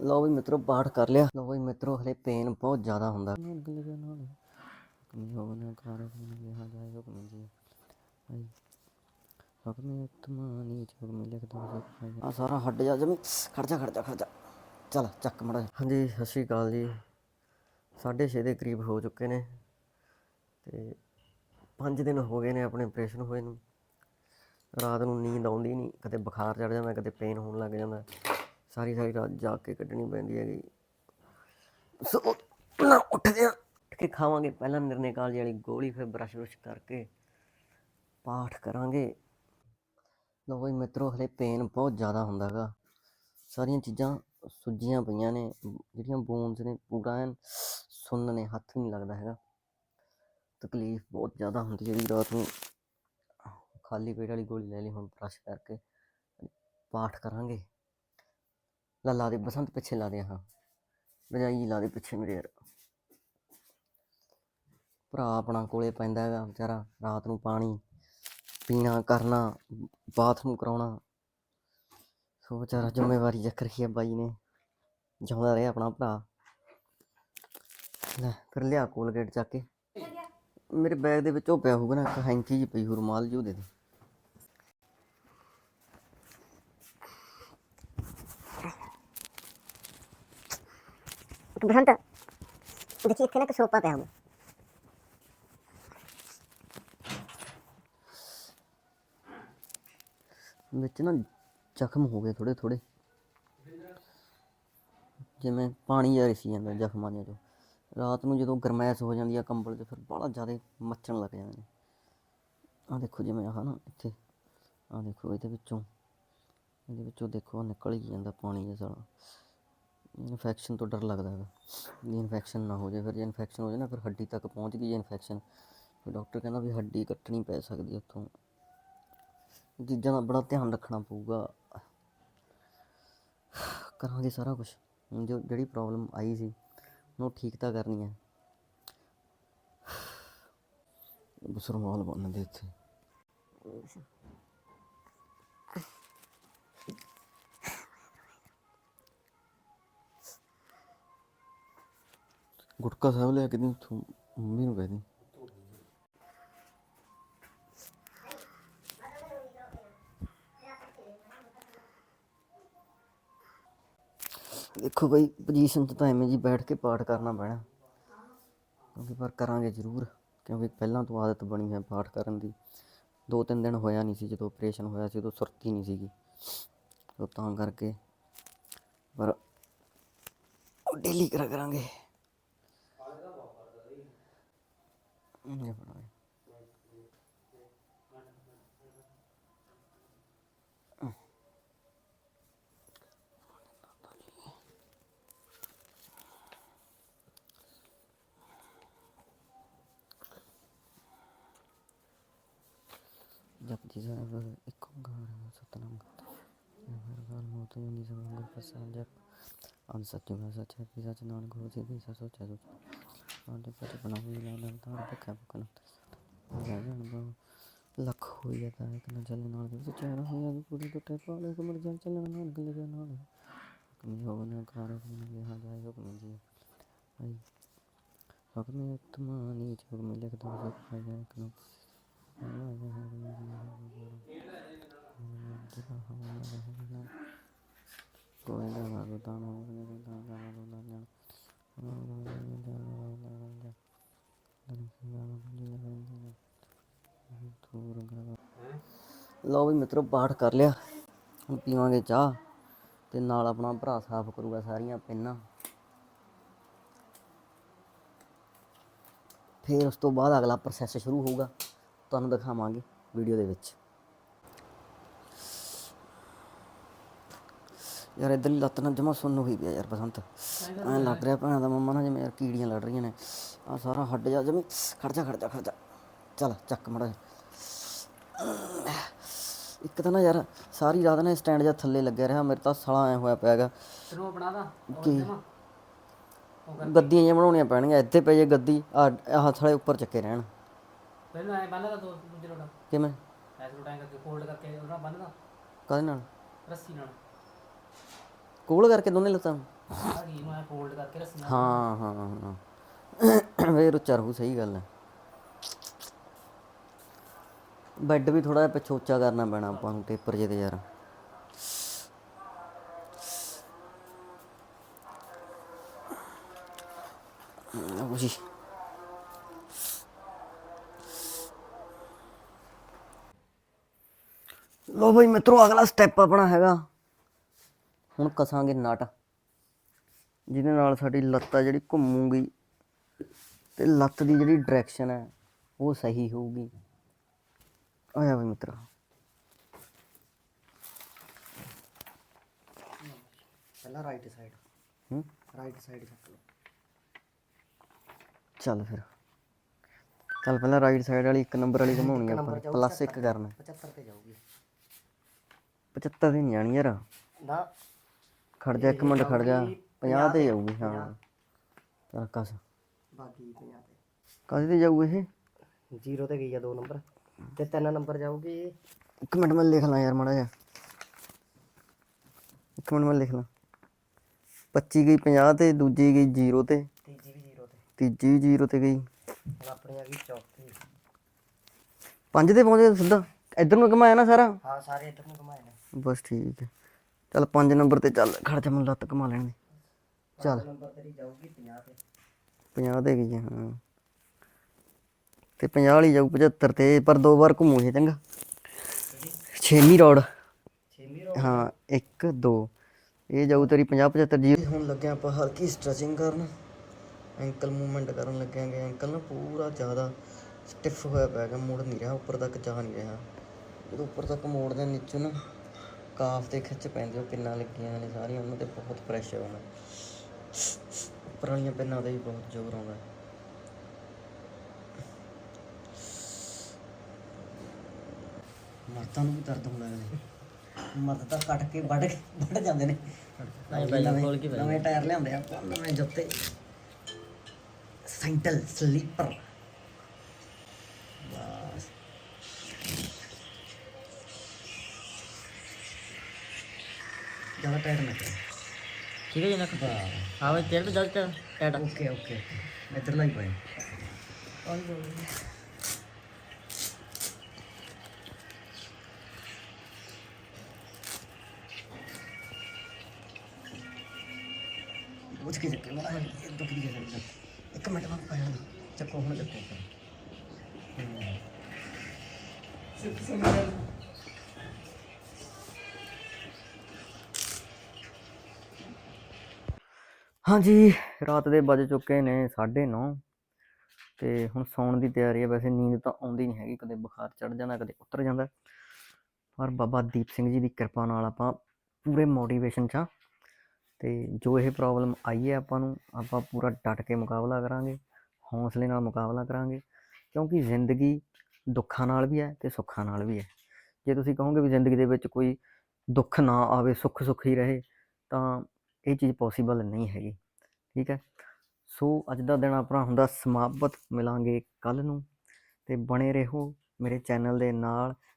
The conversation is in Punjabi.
ਲਓ ਵੀ ਮਿੱਤਰੋ ਪਾਠ ਕਰ ਲਿਆ। ਲਓ ਵੀ ਮਿੱਤਰੋ ਹਲੇ ਪੇਨ ਬਹੁਤ ਜ਼ਿਆਦਾ ਹੁੰਦਾ। ਅਗਲੇ ਦੇ ਨਾਲ ਕਮੀ ਹੋਵਨ ਕਾਰ ਕਮੀ ਲਿਆ ਜਾਏ ਹੁਕਮ ਜੀ ਆਈ ਹੁਕਮ ਉਤਮਾਨੀ ਹੁਕਮ ਲਿਖ ਦੋ ਆ ਸਾਰਾ ਹੱਡ ਜਾ ਜਮੀ ਖੜ ਜਾ ਖੜ ਜਾ ਖੜ ਜਾ। ਚਲ ਚੱਕ ਮੜਾ ਹਾਂਜੀ ਸਤਿ ਸ਼੍ਰੀ ਅਕਾਲ ਜੀ। 6:30 ਦੇ ਕਰੀਬ ਹੋ ਚੁੱਕੇ ਨੇ ਤੇ 5 ਦਿਨ ਹੋ ਗਏ ਨੇ ਆਪਣੇ ਆਪਰੇਸ਼ਨ ਹੋਏ ਨੂੰ। ਰਾਤ ਨੂੰ ਨੀਂਦ ਆਉਂਦੀ ਨਹੀਂ ਕਦੇ ਬੁਖਾਰ ਚੜ ਜਾਂਦਾ ਕਦੇ ਪੇਨ ਹੋਣ ਲੱਗ ਜਾਂਦਾ। ਸਾਰੀ ਸਾਰੀ ਰਾਤ ਜਾਗ ਕੇ ਕੱਢਣੀ ਪੈਂਦੀ ਹੈਗੀ। ਸੋ ਨਾ ਉੱਠਦੇ ਆ। ਉੱਠ ਕੇ ਖਾਵਾਂਗੇ ਪਹਿਲਾਂ ਨਿਰਣੇ ਕਾਲਜ ਵਾਲੀ ਗੋਲੀ, ਫਿਰ ਬਰਸ਼ ਬਰਸ਼ ਕਰਕੇ ਪਾਠ ਕਰਾਂਗੇ। ਲਓ ਬਈ ਮਿੱਤਰੋ, ਹਲੇ ਪੇਨ ਬਹੁਤ ਜ਼ਿਆਦਾ ਹੁੰਦਾ ਹੈਗਾ। ਸਾਰੀਆਂ ਚੀਜ਼ਾਂ ਸੁੱਜੀਆਂ ਪਈਆਂ ਨੇ। ਜਿਹੜੀਆਂ ਬੋਨਸ ਨੇ, ਪੂਰਾ ਐਨ ਸੁੰਨ ਨੇ, ਹੱਥ ਨਹੀਂ ਲੱਗਦਾ ਹੈਗਾ। ਤਕਲੀਫ ਬਹੁਤ ਜ਼ਿਆਦਾ ਹੁੰਦੀ ਹੈ ਜੀ ਰਾਤ ਨੂੰ। ਖਾਲੀ ਪੇਟ ਵਾਲੀ ਗੋਲੀ ਲੈ ਲਈ, ਹੁਣ ਬਰਸ਼ ਕਰਕੇ ਪਾਠ ਕਰਾਂਗੇ। ਲਾ ਦੇ, ਬਸੰਤ ਪਿੱਛੇ ਲਾ ਦੇ ਹਾਂ ਰਜਾਈ ਲਾ ਦੇ ਪਿੱਛੇ ਮੇਰੇ ਯਾਰ। ਭਰਾ ਆਪਣਾ ਕੋਲੇ ਪੈਂਦਾ ਹੈਗਾ ਵਿਚਾਰਾ, ਰਾਤ ਨੂੰ ਪਾਣੀ ਪੀਣਾ, ਕਰਨਾ, ਬਾਥਰੂਮ ਕਰਾਉਣਾ। ਸੋ ਵਿਚਾਰਾ ਜ਼ਿੰਮੇਵਾਰੀ ਚੱਕ ਰੱਖੀ ਹੈ ਬਾਈ ਨੇ। ਜਿਉਂਦਾ ਰਿਹਾ ਆਪਣਾ ਭਰਾ। ਲੈ ਫਿਰ ਲਿਆ ਕੋਲਗੇਟ ਚੱਕ ਕੇ। ਮੇਰੇ ਬੈਗ ਦੇ ਵਿੱਚ ਉਹ ਪਿਆ ਹੋਊਗਾ ਨਾ, ਇੱਕ ਹੈਂਕੀ ਜਿਹੀ ਪਈ ਹੋ ਰੁਮਾਲ ਜਿਹੀ ਉਹ ਦੇ ਦੇ ਬਸੰਤ ਦੇਖੀ ਇੱਥੇ ਨਾ ਇੱਕ ਸੋਪਾ ਪਿਆ ਹੋਊਗਾ ਵਿੱਚ ਨਾ ਜ਼ਖਮ ਹੋ ਗਏ ਥੋੜੇ ਥੋੜੇ ਜਿਵੇਂ ਪਾਣੀ ਜਿਹਾ ਰਿਸੀ ਜਾਂਦਾ ਜ਼ਖਮਾਂ ਦੇ ਚੋਂ। ਰਾਤ ਨੂੰ ਜਦੋਂ ਗਰਮੈਸ਼ ਹੋ ਜਾਂਦੀ ਆ ਕੰਬਲ 'ਚ, ਫਿਰ ਬੜਾ ਜ਼ਿਆਦਾ ਮੱਚਣ ਲੱਗ ਜਾਂਦੇ ਨੇ। ਆਹ ਦੇਖੋ ਜਿਵੇਂ ਆਹ ਨਾ ਇੱਥੇ, ਆਹ ਦੇਖੋ ਇਹਦੇ ਵਿੱਚੋਂ ਇਹਦੇ ਵਿੱਚੋਂ ਦੇਖੋ ਨਿਕਲ ਹੀ ਜਾਂਦਾ ਪਾਣੀ ਜਿਹਾ ਸਾਰਾ। ਇਨਫੈਕਸ਼ਨ ਤੋਂ ਡਰ ਲੱਗਦਾ ਹੈਗਾ। ਵੀ ਇਨਫੈਕਸ਼ਨ ਨਾ ਹੋ ਜਾਏ, ਫਿਰ ਜੇ ਇਨਫੈਕਸ਼ਨ ਹੋ ਜਾਏ ਨਾ, ਫਿਰ ਹੱਡੀ ਤੱਕ ਪਹੁੰਚ ਗਈ ਜੇ ਇਨਫੈਕਸ਼ਨ ਫਿਰ ਡਾਕਟਰ ਕਹਿੰਦਾ ਵੀ ਹੱਡੀ ਕੱਟਣੀ ਪੈ ਸਕਦੀ ਹੈ ਉੱਥੋਂ। ਚੀਜ਼ਾਂ ਦਾ ਬੜਾ ਧਿਆਨ ਰੱਖਣਾ ਪਊਗਾ। ਕਰਾਂਗੇ ਸਾਰਾ ਕੁਝ ਜੋ ਜਿਹੜੀ ਪ੍ਰੋਬਲਮ ਆਈ ਸੀ ਉਹਨੂੰ ਠੀਕ ਤਾਂ ਕਰਨੀ ਹੈ ਬਸਰਮਾਲ ਬੰਨ ਦੇ ਇੱਥੇ ਗੁਟਕਾ ਸਾਹਿਬ ਲਿਆ ਕੇ ਦੀ ਤੂੰ ਮੰਮੀ ਨੂੰ ਕਹਿ ਦੀ। ਦੇਖੋ ਬਈ ਪੋਜੀਸ਼ਨ 'ਚ ਤਾਂ ਐਵੇਂ ਜੀ ਬੈਠ ਕੇ ਪਾਠ ਕਰਨਾ ਪੈਣਾ। ਕਿਉਂਕਿ ਪਰ ਕਰਾਂਗੇ ਜ਼ਰੂਰ, ਕਿਉਂਕਿ ਪਹਿਲਾਂ ਤੋਂ ਆਦਤ ਬਣੀ ਹੈ ਪਾਠ ਕਰਨ ਦੀ। ਦੋ ਤਿੰਨ ਦਿਨ ਹੋਇਆ ਨਹੀਂ ਸੀ, ਜਦੋਂ ਆਪਰੇਸ਼ਨ ਹੋਇਆ ਸੀ, ਉਦੋਂ ਸੁਰਤੀ ਨਹੀਂ ਸੀਗੀ। ਤਾਂ ਕਰਕੇ ਪਰ ਡੇਲੀ ਕਰਾ ਕਰਾਂਗੇ। Nie wolno. जपतीचा एक सतनाम मोतो निजमंगल प्रसाद जप अंसत्युगा सच्या पिसाच्या नान गुरुचे दिसा सोच्या सोच्या ਹੈ ਸੱਚ ਹੈ ਸੱਚ ਨਾਨਕ ਹੋ ਜੀ ਸੱਚ ਸੋਚੈ ਸੋਚ ਆਂਦੇ ਪਤ ਬਣਾਉ ਲਾ ਲਾ ਤਾਰ ਭੁੱਖਾ ਭੁੱਖਾ ਨਾ ਜਾ ਜਾਣ ਬਾ ਲੱਖ ਹੋਈ ਜਾਂਦਾ ਇੱਕ ਨਾ ਚੱਲਣ ਨਾਲ ਵੀ ਸਚਾਰਾ ਹੋਇਆ ਵੀ ਪੂਰੀ ਟੁੱਟੇ ਪਾਲੇ ਕਮਰ ਜਾਂ ਚੱਲਣ ਨਾਲ ਗਲੇ ਦੇ ਨਾਲ ਕਮੀ ਹੋਵਨ ਕਾਰ ਕਮੀ ਲਿਆ ਜਾਏ ਹੁਕਮ ਜੀ ਆਈ ਹੁਕਮ ਉਤਮਾਨੀ ਹੁਕਮ ਲਿਖ ਦੋ ਸਭ ਜਾਏ ਕਨੋ ਕੋਈ ਨਾ ਮਾਰੂ ਤਾਂ ਨਾ ਨਾ ਨਾ ਨਾ ਨਾ ਲਓ ਵੀ ਮਿੱਤਰੋ ਪਾਠ ਕਰ ਲਿਆ। ਹੁਣ ਪੀਵਾਂਗੇ ਚਾਹ ਤੇ ਨਾਲ ਆਪਣਾ ਭਰਾ ਸਾਫ਼ ਕਰੂਗਾ ਸਾਰੀਆਂ ਪਿੰਨਾਂ। ਫਿਰ ਉਸ ਤੋਂ ਬਾਅਦ ਅਗਲਾ ਪ੍ਰੋਸੈਸ ਸ਼ੁਰੂ ਹੋਊਗਾ। ਤੁਹਾਨੂੰ ਦਿਖਾਵਾਂਗੇ ਵੀਡੀਓ ਦੇ ਵਿੱਚ। ਯਾਰ ਇਧਰਲੀ ਲੱਤ ਨਾਲ ਜਮਾ ਸੁੰਨ ਹੋਈ ਪਿਆ ਯਾਰ ਬਸੰਤ। ਐਂ ਲੱਗ ਰਿਹਾ ਭੈਣਾਂ ਦਾ ਮੰਮਾ ਨਾਲ ਜਿਵੇਂ ਯਾਰ ਕੀੜੀਆਂ ਲੜ ਰਹੀਆਂ ਨੇ। ਆ ਸਾਰਾ ਹੱਡ ਜਾ ਜਮੀ ਖੜ ਜਾ ਖੜ ਜਾ ਖੜ ਜਾ। ਚੱਲ ਚੱਕ ਮੜਾ ਇੱਕ ਤਾਂ ਨਾ ਯਾਰ ਸਾਰੀ ਰਾਤ ਨਾ ਸਟੈਂਡ ਜਾਂ ਥੱਲੇ ਲੱਗਿਆ ਰਿਹਾ ਮੇਰੇ ਤਾਂ ਸਾਲਾ ਐ ਹੋਇਆ ਪਿਆ ਹੈਗਾ। ਤੈਨੂੰ ਬਣਾ ਦਾ ਕੀ? ਗੱਦੀਆਂ ਜਿਹੀਆਂ ਬਣਾਉਣੀਆਂ ਪੈਣਗੀਆਂ ਇੱਥੇ ਪਈ ਜੇ ਗੱਦੀ ਆ ਆਹ ਥਲੇ ਉੱਪਰ ਚੱਕੇ ਰਹਿਣ। ਪਹਿਲਾਂ ਐ ਬੰਨਦਾ ਦੋ ਦੂਜੇ ਲੋਟਾ। ਕਿਵੇਂ? ਐਸ ਲੋਟਾ ਕਰਕੇ ਫੋਲਡ ਕਰਕੇ ਉਹਨਾਂ ਬੰਨਦਾ ਕਾਹਦੇ ਨਾਲ? ਰੱਸੀ ਨਾਲ। ਕੋਲ ਕਰਕੇ ਦੋਨੇ ਲੱਤਾਂ ਆ ਕੀ ਮੈਂ ਫੋਲਡ ਕਰਕੇ ਰੱਖਣਾ ਹਾਂ ਹਾਂ ਹਾਂ। ਵੇ ਰੁਚਾ ਰਹੂ ਸਹੀ ਗੱਲ ਹੈ। ਬੈੱਡ ਵੀ ਥੋੜਾ ਜਿਹਾ ਪਿਛੋਚਾ ਕਰਨਾ ਪੈਣਾ ਆਪਾਂ ਨੂੰ ਟੇਪਰ ਜਿਹੇ ਤੇ ਯਾਰ। ਜੀ। ਲੋ ਬਈ ਮਿੱਤਰੋ, ਅਗਲਾ ਸਟੈਪ ਆਪਣਾ ਹੈਗਾ। ਹੁਣ ਕਸਾਂਗੇ ਨਟ। ਜਿਹਦੇ ਨਾਲ ਸਾਡੀ ਲੱਤ ਆ ਜਿਹੜੀ ਘੁੰਮੂਗੀ ਤੇ ਲੱਤ ਦੀ ਜਿਹੜੀ ਡਾਇਰੈਕਸ਼ਨ ਹੈ, ਉਹ ਸਹੀ ਹੋਊਗੀ। ਵੀ ਮਿੱਤਰਾ ਪਹਿਲਾਂ ਰਾਈਟ ਸਾਈਡ ਹੂੰ ਰਾਈਟ ਸਾਈਡ ਚੱਕ ਲਓ ਚੱਲ ਫਿਰ ਚੱਲ ਪਹਿਲਾਂ ਰਾਈਟ ਸਾਈਡ ਵਾਲੀ ਇੱਕ ਨੰਬਰ ਵਾਲੀ ਘਮਾਉਣੀ ਆਪਾਂ ਪਲੱਸ ਇੱਕ ਕਰਨਾ 75 ਤੇ ਜਾਊਗੀ 75 ਦੀ ਨਹੀਂ ਜਾਣੀ ਯਾਰ ਨਾ ਖੜ ਜਾ ਇੱਕ ਮਿੰਟ ਖੜ ਜਾ 50 ਤੇ ਜਾਊਗੀ ਹਾਂ ਚੱਲ ਕਸ ਬਾਕੀ 50 ਤੇ ਕਾਹਦੇ ਤੇ ਜਾਊ ਇਹ ਜ਼ੀਰੋ ਤੇ ਗਈ ਆ ਦੋ ਨੰਬਰ ਤੇ ਤਿੰਨ ਨੰਬਰ ਜਾਊਗੀ। ਇੱਕ ਮਿੰਟ ਮੈਂ ਲਿਖ ਲਾਂ ਯਾਰ ਮਾੜਾ ਜਿਹਾ। ਇੱਕ ਮਿੰਟ ਮੈਂ ਲਿਖ ਲਾਂ। 25 ਗਈ 50 ਤੇ ਦੂਜੀ ਗਈ 0 ਤੇ। ਤੀਜੀ ਵੀ ਜ਼ੀਰੋ ਤੇ। ਤੀਜੀ ਵੀ 0 ਤੇ ਗਈ। ਹੁਣ ਆਪਣੀ ਆ ਗਈ ਚੌਥੀ। ਪੰਜ ਤੇ ਪਹੁੰਚੇ ਸਿੱਧਾ। ਇੱਧਰ ਨੂੰ ਘਮਾਇਆ ਨਾ ਸਾਰਾ? ਹਾਂ ਸਾਰੇ ਇੱਧਰ ਨੂੰ ਘੁਮਾਏ ਨੇ। ਬਸ ਠੀਕ ਹੈ। ਚੱਲ 5 ਨੰਬਰ ਤੇ ਚੱਲ। ਖੜ ਜਾ ਮੈਨੂੰ ਲੱਤ ਘਮਾ ਲੈਣ ਦੇ। ਚੱਲ। ਨੰਬਰ ਤੇਰੀ ਜਾਊਗੀ 50 ਤੇ। 50 ਤੇ ਗਈ ਹੈ, ਹਾਂ। ਤੇ 50 ਵਾਲੀ ਜਾਊ 75 ਤੇ ਪਰ ਦੋ ਵਾਰ ਘੁੰਮੂ ਇਹ ਚੰਗਾ। ਛੇਵੀਂ ਰੋਡ। ਛੇਵੀਂ ਹਾਂ 1 2 ਇਹ ਜਾਊ ਤੇਰੀ 50 75 ਜੀ। ਹੁਣ ਲੱਗਿਆ ਆਪਾਂ ਹਲਕੀ ਸਟ੍ਰੈਚਿੰਗ ਕਰਨ। ਐਂਕਲ ਮੂਵਮੈਂਟ ਕਰਨ ਲੱਗਿਆਂਗੇ ਐਂਕਲ ਨਾ ਪੂਰਾ ਜ਼ਿਆਦਾ ਸਟਿਫ ਹੋਇਆ ਪਿਆ ਹੈਗਾ ਮੁੜ ਨਹੀਂ ਰਿਹਾ ਉੱਪਰ ਤੱਕ ਜਾ ਨਹੀਂ ਰਿਹਾ। ਜਦੋਂ ਉੱਪਰ ਤੱਕ ਮੋੜਦੇ ਨੀਚੋਂ ਨਾ ਕਾਫ ਤੇ ਖਿੱਚ ਪੈਂਦੀ ਉਹ ਪਿੰਨਾਂ ਲੱਗੀਆਂ ਨੇ ਸਾਰੀਆਂ ਉਹਨਾਂ ਤੇ ਬਹੁਤ ਪ੍ਰੈਸ਼ਰ ਆਉਂਦਾ ਉੱਪਰ ਵਾਲੀਆਂ ਪਿੰਨਾਂ ਤੇ ਵੀ ਬਹੁਤ ਜ਼ੋਰ ਆਉਂਦਾ। ਮਰਦਾਂ ਨੂੰ ਵੀ ਦਰਦ ਹੁੰਦਾ ਕਦੇ ਮਰਦ ਤਾਂ ਕੱਟ ਕੇ ਵੱਢ ਕੇ ਵੱਢ ਜਾਂਦੇ ਨੇ। ਨਵੇਂ ਨਵੇਂ ਟਾਇਰ ਲਿਆਉਂਦੇ ਆ। ਆਪਾਂ ਨਵੇਂ ਜੁੱਤੇ। Sandal slipper. ਬਸ। ਜ਼ਿਆਦਾ ਟਾਇਰ ਨਾ ਕਰ। ਠੀਕ ਹੈ ਜੀ ਨਾ ਹਾਂ ਵੇ ਤੇਰੇ ਤੋਂ ਜਲਦ ਟੈਟ ਓਕੇ ਓਕੇ ਇੱਧਰ ਲਾਈ ਪਾਏ ਉੱਠ ਕੇ ਚੱਕੇ ਮਾੜਾ ਦੁੱਖ ਦੀ ਗੱਲ ਇੱਕ ਮਿੰਟ ਬਾਅਦ ਪਾਇਆ ਚੱਕੋ ਹੁਣ ਚੱਕੋ ਹਾਂਜੀ, ਰਾਤ ਦੇ ਵੱਜ ਚੁੱਕੇ ਨੇ 9:30 ਤੇ ਹੁਣ ਸੌਣ ਦੀ ਤਿਆਰੀ ਹੈ। ਵੈਸੇ ਨੀਂਦ ਤਾਂ ਆਉਂਦੀ ਨਹੀਂ ਹੈਗੀ, ਕਦੇ ਬੁਖਾਰ ਚੜ ਜਾਂਦਾ, ਕਦੇ ਉਤਰ ਜਾਂਦਾ। ਪਰ ਬਾਬਾ ਦੀਪ ਸਿੰਘ ਜੀ ਦੀ ਕਿਰਪਾ ਨਾਲ ਆਪਾਂ ਪੂਰੇ ਮੋਟੀਵੇਸ਼ਨ 'ਚ ਆ ਤੇ ਜੋ ਇਹ ਪ੍ਰੋਬਲਮ ਆਈ ਹੈ ਆਪਾਂ ਨੂੰ, ਆਪਾਂ ਪੂਰਾ ਡਟ ਕੇ ਮੁਕਾਬਲਾ ਕਰਾਂਗੇ, ਹੌਸਲੇ ਨਾਲ ਮੁਕਾਬਲਾ ਕਰਾਂਗੇ, ਕਿਉਂਕਿ ਜ਼ਿੰਦਗੀ ਦੁੱਖਾਂ ਨਾਲ ਵੀ ਹੈ ਤੇ ਸੁੱਖਾਂ ਨਾਲ ਵੀ ਹੈ। ਜੇ ਤੁਸੀਂ ਕਹੋਗੇ ਵੀ ਜ਼ਿੰਦਗੀ ਦੇ ਵਿੱਚ ਕੋਈ ਦੁੱਖ ਨਾ ਆਵੇ, ਸੁੱਖ ਸੁੱਖ ਹੀ ਰਹੇ, ਤਾਂ ਇਹ ਚੀਜ਼ ਪੋਸੀਬਲ ਨਹੀਂ ਹੈਗੀ, ਠੀਕ ਹੈ? ਸੋ ਅੱਜ ਦਾ ਦਿਨ ਆਪਣਾ ਹੁੰਦਾ ਸਮਾਪਤ, ਮਿਲਾਂਗੇ ਕੱਲ ਨੂੰ, ਤੇ ਬਣੇ ਰਹੋ ਮੇਰੇ ਚੈਨਲ ਦੇ ਨਾਲ